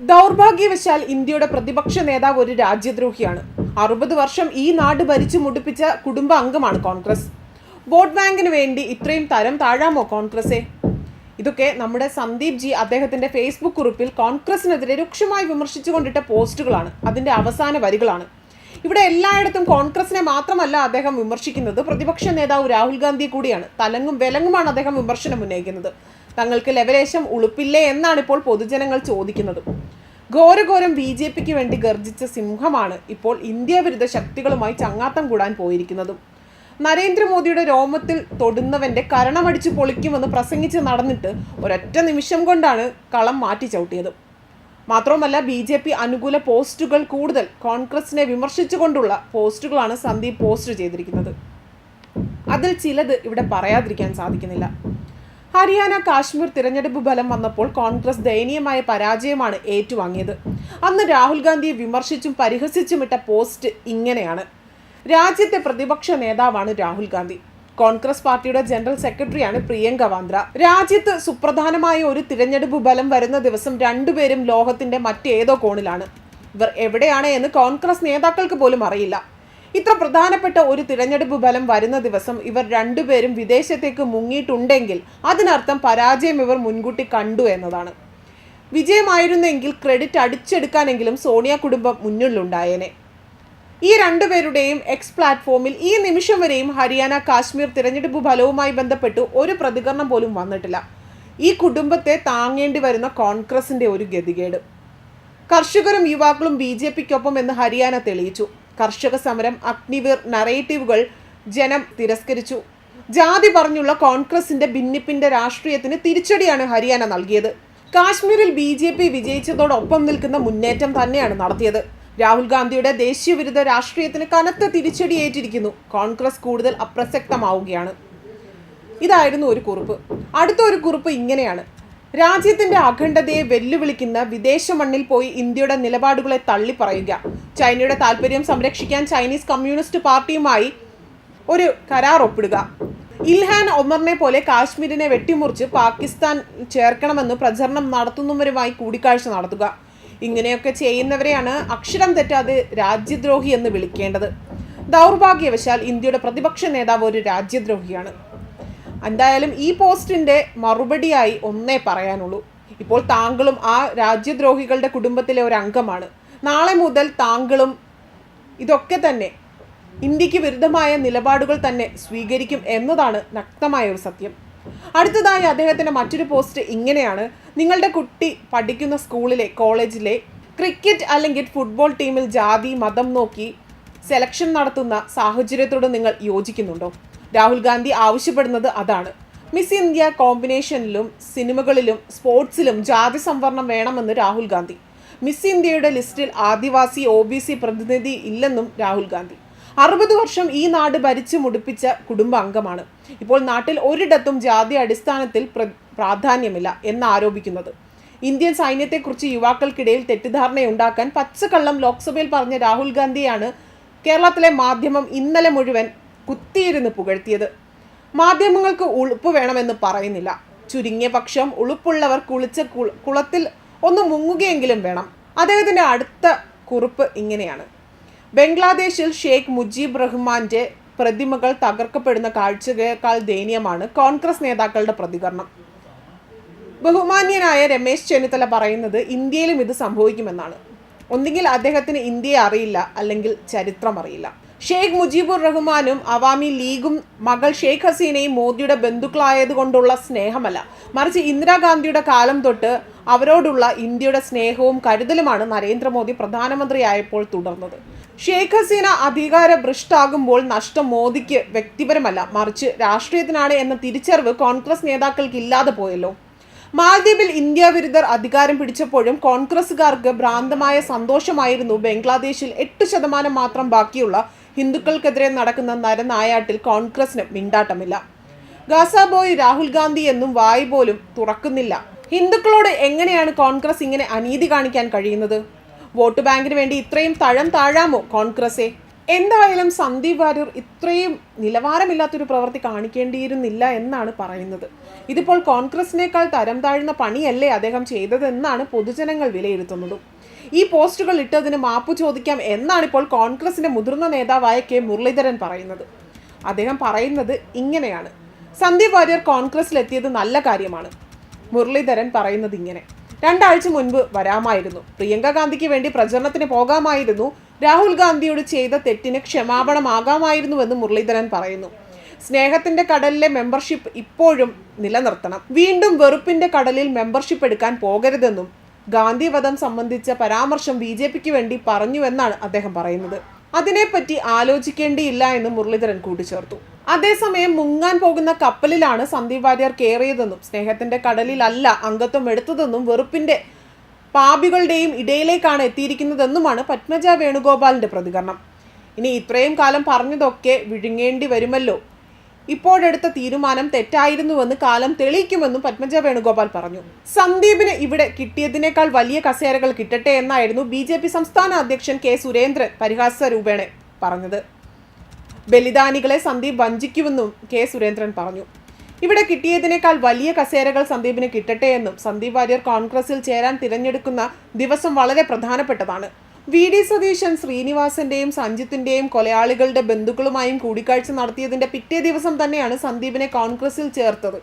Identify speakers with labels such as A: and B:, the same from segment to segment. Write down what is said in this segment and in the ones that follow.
A: ദൗർഭാഗ്യവശാൽ ഇന്ത്യയുടെ പ്രതിപക്ഷ നേതാവ് ഒരു രാജ്യദ്രോഹിയാണ്. അറുപത് വർഷം ഈ നാട് ഭരിച്ചു മുടിപ്പിച്ച കുടുംബ അംഗമാണ് കോൺഗ്രസ്. വോട്ട് ബാങ്കിന് വേണ്ടി ഇത്രയും തരം താഴാമോ കോൺഗ്രസേ? ഇതൊക്കെ നമ്മുടെ സന്ദീപ് ജി അദ്ദേഹത്തിന്റെ ഫേസ്ബുക്ക് കുറിപ്പിൽ കോൺഗ്രസിനെതിരെ രൂക്ഷമായി വിമർശിച്ചുകൊണ്ടിട്ട പോസ്റ്റുകളാണ്. അതിന്റെ അവസാന വരികളാണ്. ഇവിടെ എല്ലായിടത്തും കോൺഗ്രസിനെ മാത്രമല്ല അദ്ദേഹം വിമർശിക്കുന്നത് പ്രതിപക്ഷ നേതാവ് രാഹുൽ ഗാന്ധി കൂടിയാണ്. തലങ്ങും വിലങ്ങുമാണ് അദ്ദേഹം വിമർശനം ഉന്നയിക്കുന്നത്. തങ്ങൾക്ക് ലവലേശം ഉളുപ്പില്ലേ എന്നാണ് ഇപ്പോൾ പൊതുജനങ്ങൾ ചോദിക്കുന്നത്. ഘോരഘോരം ബി ജെ പിക്ക് വേണ്ടി ഗർജിച്ച സിംഹമാണ് ഇപ്പോൾ ഇന്ത്യ വിരുദ്ധ ശക്തികളുമായി ചങ്ങാത്തം കൂടാൻ പോയിരിക്കുന്നതും. നരേന്ദ്രമോദിയുടെ രോമത്തിൽ തൊടുന്നവന്റെ കരണമടിച്ചു പൊളിക്കുമെന്ന് പ്രസംഗിച്ച് നടന്നിട്ട് ഒരൊറ്റ നിമിഷം കൊണ്ടാണ് കളം മാറ്റി ചവിട്ടിയത്. മാത്രവുമല്ല ബി ജെ പി അനുകൂല പോസ്റ്റുകൾ കൂടുതൽ കോൺഗ്രസിനെ വിമർശിച്ചുകൊണ്ടുള്ള പോസ്റ്റുകളാണ് സന്ദീപ് പോസ്റ്റ് ചെയ്തിരിക്കുന്നത്. അതിൽ ചിലത് ഇവിടെ പറയാതിരിക്കാൻ സാധിക്കുന്നില്ല. ഹരിയാന കാശ്മീർ തിരഞ്ഞെടുപ്പ് ഫലം വന്നപ്പോൾ കോൺഗ്രസ് ദയനീയമായ പരാജയമാണ് ഏറ്റുവാങ്ങിയത്. അന്ന് രാഹുൽ ഗാന്ധിയെ വിമർശിച്ചും പരിഹസിച്ചും ഇട്ട പോസ്റ്റ് ഇങ്ങനെയാണ്. രാജ്യത്തെ പ്രതിപക്ഷ നേതാവാണ് രാഹുൽ ഗാന്ധി. കോൺഗ്രസ് പാർട്ടിയുടെ ജനറൽ സെക്രട്ടറിയാണ് പ്രിയങ്ക വാന്ദ്ര. രാജ്യത്ത് സുപ്രധാനമായ ഒരു തിരഞ്ഞെടുപ്പ് ഫലം വരുന്ന ദിവസം രണ്ടുപേരും ലോകത്തിന്റെ മറ്റേതോ കോണിലാണ്. ഇവർ എവിടെയാണ് എന്ന് കോൺഗ്രസ് നേതാക്കൾക്ക് പോലും അറിയില്ല. ഇത്ര പ്രധാനപ്പെട്ട ഒരു തിരഞ്ഞെടുപ്പ് ഫലം വരുന്ന ദിവസം ഇവർ രണ്ടുപേരും വിദേശത്തേക്ക് മുങ്ങിയിട്ടുണ്ടെങ്കിൽ അതിനർത്ഥം പരാജയം ഇവർ മുൻകൂട്ടി കണ്ടു എന്നതാണ്. വിജയമായിരുന്നെങ്കിൽ ക്രെഡിറ്റ് അടിച്ചെടുക്കാനെങ്കിലും സോണിയ കുടുംബം മുന്നിലുണ്ടായേനെ. ഈ രണ്ടുപേരുടെയും എക്സ് പ്ലാറ്റ്ഫോമിൽ ഈ നിമിഷം വരെയും ഹരിയാന കാശ്മീർ തിരഞ്ഞെടുപ്പ് ഫലവുമായി ബന്ധപ്പെട്ട് ഒരു പ്രതികരണം പോലും വന്നിട്ടില്ല. ഈ കുടുംബത്തെ താങ്ങേണ്ടി വരുന്ന കോൺഗ്രസിന്റെ ഒരു ഗതികേട്. കർഷകരും യുവാക്കളും ബി ജെ പിക്കൊപ്പം എന്ന് ഹരിയാന തെളിയിച്ചു. കർഷക സമരം അഗ്നിവീർ നറേറ്റീവുകൾ ജനം തിരസ്കരിച്ചു. ജാതി പറഞ്ഞുള്ള കോൺഗ്രസിന്റെ ഭിന്നിപ്പിന്റെ രാഷ്ട്രീയത്തിന് തിരിച്ചടിയാണ് ഹരിയാന നൽകിയത്. കാശ്മീരിൽ ബി ജെ പി വിജയിച്ചതോടൊപ്പം നിൽക്കുന്ന മുന്നേറ്റം തന്നെയാണ് നടത്തിയത്. രാഹുൽ ഗാന്ധിയുടെ ദേശീയ വിരുദ്ധ രാഷ്ട്രീയത്തിന് കനത്ത തിരിച്ചടിയേറ്റിരിക്കുന്നു കോൺഗ്രസ് കൂടുതൽ അപ്രസക്തമാവുകയാണ്. ഇതായിരുന്നു ഒരു കുറിപ്പ്. അടുത്ത ഒരു കുറിപ്പ് ഇങ്ങനെയാണ്. രാജ്യത്തിന്റെ അഖണ്ഡതയെ വെല്ലുവിളിക്കുന്ന വിദേശ മണ്ണിൽ പോയി ഇന്ത്യയുടെ നിലപാടുകളെ തള്ളി പറയുക. ചൈനയുടെ താല്പര്യം സംരക്ഷിക്കാൻ ചൈനീസ് കമ്മ്യൂണിസ്റ്റ് പാർട്ടിയുമായി ഒരു കരാർ ഒപ്പിടുക. ഇൽഹാൻ ഒമറിനെ പോലെ കാശ്മീരിനെ വെട്ടിമുറിച്ച് പാകിസ്ഥാൻ ചേർക്കണമെന്ന് പ്രചരണം നടത്തുന്നവരുമായി കൂടിക്കാഴ്ച നടത്തുക. ഇങ്ങനെയൊക്കെ ചെയ്യുന്നവരെയാണ് അക്ഷരം തെറ്റാതെ രാജ്യദ്രോഹി എന്ന് വിളിക്കേണ്ടത്. ദൗർഭാഗ്യവശാൽ ഇന്ത്യയുടെ പ്രതിപക്ഷ നേതാവ് ഒരു രാജ്യദ്രോഹിയാണ്. എന്തായാലും ഈ പോസ്റ്റിന്റെ മറുപടിയായി ഒന്നേ പറയാനുള്ളൂ. ഇപ്പോൾ താങ്കളും ആ രാജ്യദ്രോഹികളുടെ കുടുംബത്തിലെ ഒരു അംഗമാണ് നാളെ മുതൽ താങ്കളും ഇതൊക്കെ തന്നെ ഇന്ത്യയ്ക്ക് വിരുദ്ധമായ നിലപാടുകൾ തന്നെ സ്വീകരിക്കും എന്നതാണ് നഗ്നമായ ഒരു സത്യം. അടുത്തതായി അദ്ദേഹത്തിന്റെ മറ്റൊരു പോസ്റ്റ് ഇങ്ങനെയാണ്. നിങ്ങളുടെ കുട്ടി പഠിക്കുന്ന സ്കൂളിലെ കോളേജിലെ ക്രിക്കറ്റ് അല്ലെങ്കിൽ ഫുട്ബോൾ ടീമിൽ ജാതി മതം നോക്കി സെലക്ഷൻ നടത്തുന്ന സാഹചര്യത്തോട് നിങ്ങൾ യോജിക്കുന്നുണ്ടോ? രാഹുൽ ഗാന്ധി ആവശ്യപ്പെടുന്നത് അതാണ്. മിസ് ഇന്ത്യ കോമ്പിനേഷനിലും സിനിമകളിലും സ്പോർട്സിലും ജാതി സംവരണം വേണമെന്ന് രാഹുൽ ഗാന്ധി. മിസ് ഇന്ത്യയുടെ ലിസ്റ്റിൽ ആദിവാസി ഒ ബി സി പ്രതിനിധി ഇല്ലെന്നും രാഹുൽ ഗാന്ധി. അറുപത് വർഷം ഈ നാട് ഭരിച്ചു മുടിപ്പിച്ച കുടുംബാംഗമാണ് ഇപ്പോൾ നാട്ടിൽ ഒരിടത്തും ജാതി അടിസ്ഥാനത്തിൽ പ്രാധാന്യമില്ല എന്നാരോപിക്കുന്നത്. ഇന്ത്യൻ സൈന്യത്തെക്കുറിച്ച് യുവാക്കൾക്കിടയിൽ തെറ്റിദ്ധാരണയുണ്ടാക്കാൻ പച്ചക്കള്ളം ലോക്സഭയിൽ പറഞ്ഞ രാഹുൽ ഗാന്ധിയാണ് കേരളത്തിലെ മാധ്യമം ഇന്നലെ മുഴുവൻ കുത്തിയിരുന്ന് പുകഴ്ത്തിയത്. മാധ്യമങ്ങൾക്ക് ഉളുപ്പ് വേണമെന്ന് പറയുന്നില്ല. ചുരുങ്ങിയ പക്ഷം ഉളുപ്പുള്ളവർ കുളിച്ച കുള- കുളത്തിൽ ഒന്ന് മുങ്ങുകയെങ്കിലും വേണം. അദ്ദേഹത്തിന്റെ അടുത്ത കുറിപ്പ് ഇങ്ങനെയാണ്. ബംഗ്ലാദേശിൽ ഷെയ്ഖ് മുജീബ് റഹ്മാന്റെ പ്രതിമകൾ തകർക്കപ്പെടുന്ന കാഴ്ചയേക്കാൾ ദയനീയമാണ് കോൺഗ്രസ് നേതാക്കളുടെ പ്രതികരണം. ബഹുമാന്യനായ രമേശ് ചെന്നിത്തല പറയുന്നത് ഇന്ത്യയിലും ഇത് സംഭവിക്കുമെന്നാണ്. ഒന്നുകിൽ അദ്ദേഹത്തിന് ഇന്ത്യയെ അറിയില്ല അല്ലെങ്കിൽ ചരിത്രം അറിയില്ല. ഷെയ്ഖ് മുജീബുർ റഹ്മാനും അവാമി ലീഗും മകൾ ഷെയ്ഖ് ഹസീനയും മോദിയുടെ ബന്ധുക്കളായതുകൊണ്ടുള്ള സ്നേഹമല്ല. മറിച്ച് ഇന്ദിരാഗാന്ധിയുടെ കാലം തൊട്ട് അവരോടുള്ള ഇന്ത്യയുടെ സ്നേഹവും കരുതലുമാണ് നരേന്ദ്രമോദി പ്രധാനമന്ത്രിയായപ്പോൾ തുടർന്നത്. ഷെയ്ഖ് ഹസീന അധികാര ഭ്രഷ്ടാകുമ്പോൾ നഷ്ടം മോദിക്ക് വ്യക്തിപരമല്ല. മറിച്ച് രാഷ്ട്രീയത്തിനാണ് എന്ന തിരിച്ചറിവ് കോൺഗ്രസ് നേതാക്കൾക്ക് ഇല്ലാതെ പോയല്ലോ. മാലദ്വീപിൽ ഇന്ത്യ വിരുദ്ധർ അധികാരം പിടിച്ചപ്പോഴും കോൺഗ്രസുകാർക്ക് ഭ്രാന്തമായ സന്തോഷമായിരുന്നു ബംഗ്ലാദേശിൽ എട്ട് ശതമാനം മാത്രം ബാക്കിയുള്ള ഹിന്ദുക്കൾക്കെതിരെ നടക്കുന്ന നരനായാട്ടിൽ കോൺഗ്രസിന് മിണ്ടാട്ടമില്ല. ഗാസാബോയ് രാഹുൽ ഗാന്ധി എന്നും വായി പോലും തുറക്കുന്നില്ല. ഹിന്ദുക്കളോട് എങ്ങനെയാണ് കോൺഗ്രസ് ഇങ്ങനെ അനീതി കാണിക്കാൻ കഴിയുന്നത്? വോട്ട് ബാങ്കിന് വേണ്ടി ഇത്രയും തഴം താഴാമോ കോൺഗ്രസേ? എന്തായാലും സന്ദീപ് വാര്യർ ഇത്രയും നിലവാരമില്ലാത്തൊരു പ്രവൃത്തി കാണിക്കേണ്ടിയിരുന്നില്ല എന്നാണ് പറയുന്നത്. ഇതിപ്പോൾ കോൺഗ്രസിനേക്കാൾ തരം താഴ്ന്ന പണിയല്ലേ അദ്ദേഹം ചെയ്തതെന്നാണ് പൊതുജനങ്ങൾ വിലയിരുത്തുന്നതും. ഈ പോസ്റ്റുകൾ ഇട്ടതിന് മാപ്പ് ചോദിക്കാം എന്നാണ് ഇപ്പോൾ കോൺഗ്രസിന്റെ മുതിർന്ന നേതാവായ കെ മുരളീധരൻ പറയുന്നത്. അദ്ദേഹം പറയുന്നത് ഇങ്ങനെയാണ്. സന്ദീപ് വാര്യർ കോൺഗ്രസിലെത്തിയത് നല്ല കാര്യമാണ്. മുരളീധരൻ പറയുന്നത് ഇങ്ങനെ. രണ്ടാഴ്ച മുൻപ് വരാമായിരുന്നു. പ്രിയങ്ക ഗാന്ധിക്ക് വേണ്ടി പ്രചരണത്തിന് പോകാമായിരുന്നു. രാഹുൽ ഗാന്ധിയോട് ചെയ്ത തെറ്റിന് ക്ഷമാപണമാകാമായിരുന്നുവെന്ന് മുരളീധരൻ പറയുന്നു. സ്നേഹത്തിന്റെ കടലിലെ മെമ്പർഷിപ്പ് ഇപ്പോഴും നിലനിർത്തണം. വീണ്ടും വെറുപ്പിന്റെ കടലിൽ മെമ്പർഷിപ്പ് എടുക്കാൻ പോകരുതെന്നും ഗാന്ധിവധം സംബന്ധിച്ച പരാമർശം ബി ജെ പിക്ക് വേണ്ടി പറഞ്ഞുവെന്നാണ് അദ്ദേഹം പറയുന്നത്. അതിനെപ്പറ്റി ആലോചിക്കേണ്ടിയില്ല എന്ന് മുരളീധരൻ കൂട്ടിച്ചേർത്തു. അതേസമയം മുങ്ങാൻ പോകുന്ന കപ്പലിലാണ് സന്ദീപ് വാര്യർ കയറിയതെന്നും സ്നേഹത്തിന്റെ കടലിലല്ല അംഗത്വം എടുത്തതെന്നും വെറുപ്പിന്റെ പാപികളുടെയും ഇടയിലേക്കാണ് എത്തിയിരിക്കുന്നതെന്നുമാണ് പത്മജ വേണുഗോപാലിന്റെ പ്രതികരണം. ഇനി ഇത്രയും കാലം പറഞ്ഞതൊക്കെ വിഴുങ്ങേണ്ടി വരുമല്ലോ. ഇപ്പോഴെടുത്ത തീരുമാനം തെറ്റായിരുന്നുവെന്ന് കാലം തെളിയിക്കുമെന്നും പത്മജ വേണുഗോപാൽ പറഞ്ഞു. സന്ദീപിന് ഇവിടെ കിട്ടിയതിനേക്കാൾ വലിയ കസേരകൾ കിട്ടട്ടെ എന്നായിരുന്നു ബി ജെ പി സംസ്ഥാന അധ്യക്ഷൻ കെ സുരേന്ദ്രൻ പരിഹാസ രൂപേണ പറഞ്ഞത്. ബലിദാനികളെ സന്ദീപ് വഞ്ചിക്കുമെന്നും കെ സുരേന്ദ്രൻ പറഞ്ഞു. ഇവിടെ കിട്ടിയതിനേക്കാൾ വലിയ കസേരകൾ സന്ദീപിന് കിട്ടട്ടെ എന്നും സന്ദീപ് വാര്യർ കോൺഗ്രസിൽ ചേരാൻ തിരഞ്ഞെടുക്കുന്ന ദിവസം വളരെ പ്രധാനപ്പെട്ടതാണ്. വി ഡി സതീശൻ ശ്രീനിവാസന്റെയും സഞ്ജിത്തിന്റെയും കൊലയാളികളുടെ ബന്ധുക്കളുമായും കൂടിക്കാഴ്ച നടത്തിയതിന്റെ പിറ്റേ ദിവസം തന്നെയാണ് സന്ദീപിനെ കോൺഗ്രസിൽ ചേർത്തത്.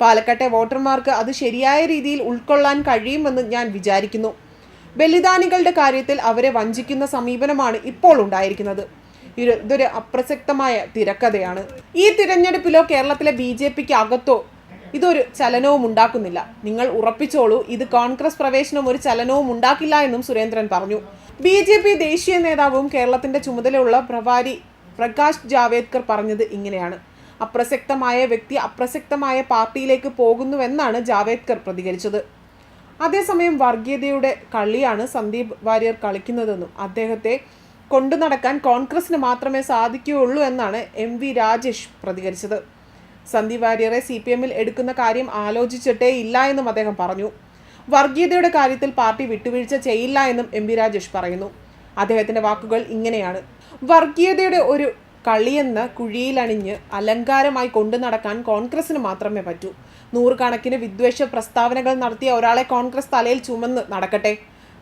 A: പാലക്കാട്ടെ വോട്ടർമാർക്ക് അത് ശരിയായ രീതിയിൽ ഉൾക്കൊള്ളാൻ കഴിയുമെന്ന് ഞാൻ വിചാരിക്കുന്നു. ബലിദാനികളുടെ കാര്യത്തിൽ അവരെ വഞ്ചിക്കുന്ന സമീപനമാണ് ഇപ്പോൾ ഉണ്ടായിരിക്കുന്നത്. ഇതൊരു അപ്രസക്തമായ തിരക്കഥയാണ്. ഈ തിരഞ്ഞെടുപ്പിലോ കേരളത്തിലെ ബി ജെ പിക്ക് അകത്തോ ഇതൊരു ചലനവും ഉണ്ടാക്കുന്നില്ല. നിങ്ങൾ ഉറപ്പിച്ചോളൂ ഇത് കോൺഗ്രസ് പ്രവേശനം ഒരു ചലനവും ഉണ്ടാക്കില്ല എന്നും സുരേന്ദ്രൻ പറഞ്ഞു. ബി ജെ പി ദേശീയ നേതാവും കേരളത്തിന്റെ ചുമതലയുള്ള പ്രഭാരി പ്രകാശ് ജാവേദ്കർ പറഞ്ഞത് ഇങ്ങനെയാണ്. അപ്രസക്തമായ വ്യക്തി അപ്രസക്തമായ പാർട്ടിയിലേക്ക് പോകുന്നുവെന്നാണ് ജാവേദ്കർ പ്രതികരിച്ചത്. അതേസമയം വർഗീയതയുടെ കളിയാണ് സന്ദീപ് വാര്യർ കളിക്കുന്നതെന്നും അദ്ദേഹത്തെ കൊണ്ടു നടക്കാൻ കോൺഗ്രസിന് മാത്രമേ സാധിക്കുകയുള്ളൂ എന്നാണ് എം വി രാജേഷ് പ്രതികരിച്ചത്. സന്ദീപ് വാര്യറെ സി പി എമ്മിൽ എടുക്കുന്ന കാര്യം ആലോചിച്ചിട്ടേ ഇല്ല എന്നും അദ്ദേഹം പറഞ്ഞു. വർഗീയതയുടെ കാര്യത്തിൽ പാർട്ടി വിട്ടുവീഴ്ച ചെയ്യില്ല എന്നും എം രാജേഷ് പറയുന്നു. അദ്ദേഹത്തിന്റെ വാക്കുകൾ ഇങ്ങനെയാണ്. വർഗീയതയുടെ ഒരു കളിയെന്ന കുഴിയിലണിഞ്ഞ് അലങ്കാരമായി കൊണ്ടു നടക്കാൻ കോൺഗ്രസിന് മാത്രമേ പറ്റൂ. നൂറുകണക്കിന് വിദ്വേഷ പ്രസ്താവനകൾ നടത്തിയ ഒരാളെ കോൺഗ്രസ് തലയിൽ ചുമന്ന് നടക്കട്ടെ.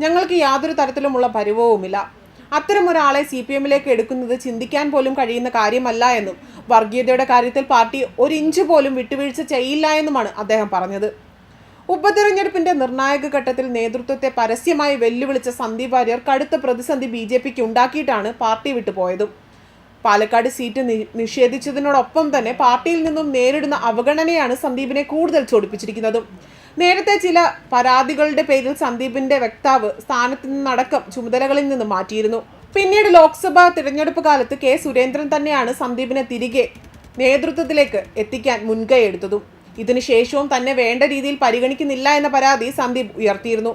A: ഞങ്ങൾക്ക് യാതൊരു തരത്തിലുമുള്ള പരിവവുമില്ല അത്തരം ഒരാളെ സി പി എമ്മിലേക്ക് എടുക്കുന്നത് ചിന്തിക്കാൻ പോലും കഴിയുന്ന കാര്യമല്ല എന്നും വർഗീയതയുടെ കാര്യത്തിൽ പാർട്ടി ഒരു ഇഞ്ച് പോലും വിട്ടുവീഴ്ച ചെയ്യില്ല എന്നുമാണ് അദ്ദേഹം പറഞ്ഞത്. ഉപതെരഞ്ഞെടുപ്പിന്റെ നിർണായക ഘട്ടത്തിൽ നേതൃത്വത്തെ പരസ്യമായി വെല്ലുവിളിച്ച സന്ദീപ് വാര്യർ കടുത്ത പ്രതിസന്ധി ബി ജെ പിക്ക് ഉണ്ടാക്കിയിട്ടാണ് പാർട്ടി വിട്ടുപോയതും പാലക്കാട് സീറ്റ് നിഷേധിച്ചതിനോടൊപ്പം തന്നെ പാർട്ടിയിൽ നിന്നും നേരിടുന്ന അവഗണനയാണ് സന്ദീപിനെ കൂടുതൽ ചൊടിപ്പിച്ചിരിക്കുന്നതും. നേരത്തെ ചില പരാതികളുടെ പേരിൽ സന്ദീപിന്റെ വക്താവ് സ്ഥാനത്ത് നിന്നടക്കം ചുമതലകളിൽ നിന്ന് മാറ്റിയിരുന്നു. പിന്നീട് ലോക്സഭാ തിരഞ്ഞെടുപ്പ് കാലത്ത് കെ സുരേന്ദ്രൻ തന്നെയാണ് സന്ദീപിനെ തിരികെ നേതൃത്വത്തിലേക്ക് എത്തിക്കാൻ മുൻകൈ എടുത്തതും. ഇതിനുശേഷവും തന്നെ വേണ്ട രീതിയിൽ പരിഗണിക്കുന്നില്ല എന്ന പരാതി സന്ദീപ് ഉയർത്തിയിരുന്നു.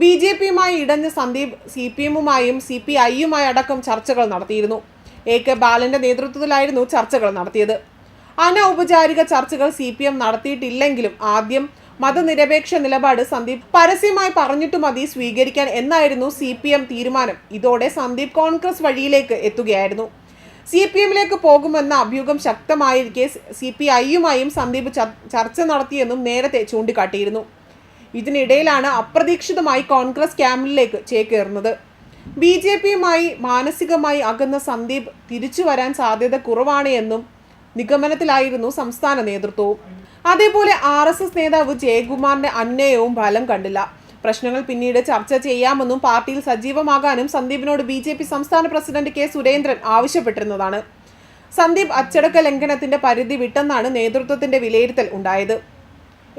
A: ബി ജെ പിയുമായി ഇടഞ്ഞ സന്ദീപ് സി പി എമ്മുമായും സി പി ഐയുമായി അടക്കം ചർച്ചകൾ നടത്തിയിരുന്നു. എ കെ ബാലന്റെ നേതൃത്വത്തിലായിരുന്നു ചർച്ചകൾ നടത്തിയത്. അനൗപചാരിക ചർച്ചകൾ സി പി എം നടത്തിയിട്ടില്ലെങ്കിലും ആദ്യം മതനിരപേക്ഷ നിലപാട് സന്ദീപ് പരസ്യമായി പറഞ്ഞിട്ട് മതി സ്വീകരിക്കാൻ എന്നായിരുന്നു സി പി എം തീരുമാനം. ഇതോടെ സന്ദീപ് കോൺഗ്രസ് വഴിയിലേക്ക് എത്തുകയായിരുന്നു. സി പി എമ്മിലേക്ക് പോകുമെന്ന അഭ്യൂഹം ശക്തമായിരിക്കെ സി പി ഐയുമായും സന്ദീപ് ചർ- ചർച്ച നടത്തിയെന്നും നേരത്തെ ചൂണ്ടിക്കാട്ടിയിരുന്നു. ഇതിനിടയിലാണ് അപ്രതീക്ഷിതമായി കോൺഗ്രസ് ക്യാമ്പിലേക്ക് ചേക്കേറുന്നത്. ബി ജെ പിയുമായി മാനസികമായി അകന്ന സന്ദീപ് തിരിച്ചു വരാൻ സാധ്യത കുറവാണ് എന്നും നിഗമനത്തിലായിരുന്നു സംസ്ഥാന നേതൃത്വവും. അതേപോലെ ആർ എസ് എസ് നേതാവ് ജയകുമാറിന്റെ അന്വയവും ഫലം കണ്ടില്ല. പ്രശ്നങ്ങൾ പിന്നീട് ചർച്ച ചെയ്യാമെന്നും പാർട്ടിയിൽ സജീവമാകാനും സന്ദീപിനോട് ബി സംസ്ഥാന പ്രസിഡന്റ് കെ സുരേന്ദ്രൻ ആവശ്യപ്പെട്ടിരുന്നതാണ്. സന്ദീപ് അച്ചടക്ക ലംഘനത്തിന്റെ പരിധി വിട്ടെന്നാണ് നേതൃത്വത്തിന്റെ വിലയിരുത്തൽ ഉണ്ടായത്.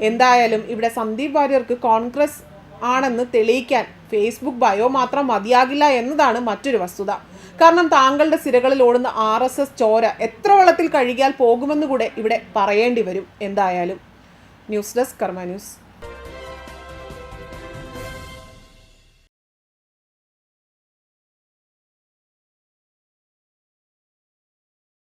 A: എന്തായാലും ഇവിടെ സന്ദീപ് വാര്യർക്ക് കോൺഗ്രസ് ആണെന്ന് തെളിയിക്കാൻ ഫേസ്ബുക്ക് ബയോ മാത്രം മതിയാകില്ല എന്നതാണ് മറ്റൊരു വസ്തുത. കാരണം താങ്കളുടെ സിരകളിൽ ഓടുന്ന ആർ എസ് എസ് ചോര എത്ര വെള്ളത്തിൽ കഴുകിയാൽ പോകുമെന്ന് കൂടെ ഇവിടെ പറയേണ്ടി വരും. എന്തായാലും ന്യൂസ് ഡെസ്ക് കർമ്മ ന്യൂസ്.